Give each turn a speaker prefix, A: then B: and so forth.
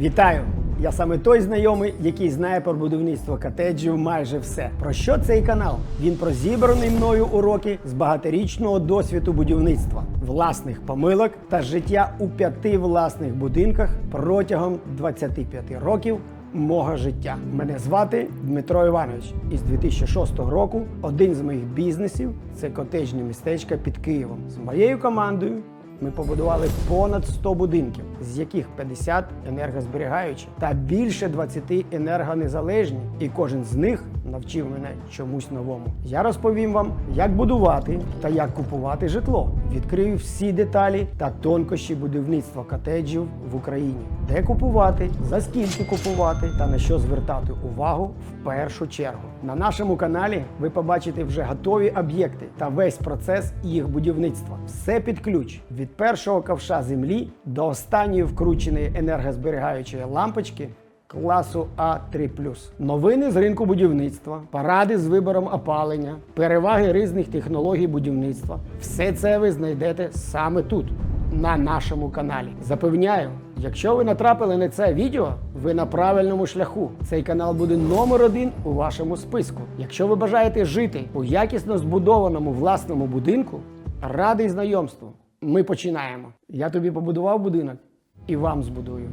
A: Вітаю! Я саме той знайомий, який знає про будівництво котеджів майже все. Про що цей канал? Він про зібрані мною уроки з багаторічного досвіду будівництва, власних помилок та життя у п'яти власних будинках протягом 25 років. Мого життя. Мене звати Дмитро Іванович. І з 2006 року один з моїх бізнесів це котеджне містечко під Києвом. З моєю командою ми побудували понад 100 будинків, з яких 50 енергозберігаючі та більше 20 енергонезалежні. І кожен з них навчив мене чомусь новому. Я розповім вам, як будувати та як купувати житло. Відкрию всі деталі та тонкощі будівництва котеджів в Україні, де купувати, за скільки купувати та на що звертати увагу в першу чергу. На нашому каналі ви побачите вже готові об'єкти та весь процес їх будівництва. Все під ключ від першого ковша землі до останньої вкрученої енергозберігаючої лампочки класу А3+. Новини з ринку будівництва, поради з вибором опалення, переваги різних технологій будівництва. Все це ви знайдете саме тут, на нашому каналі. Запевняю, якщо ви натрапили на це відео, ви на правильному шляху. Цей канал буде номер один у вашому списку. Якщо ви бажаєте жити у якісно збудованому власному будинку, радий знайомству. Ми починаємо. Я тобі побудував будинок і вам збудую.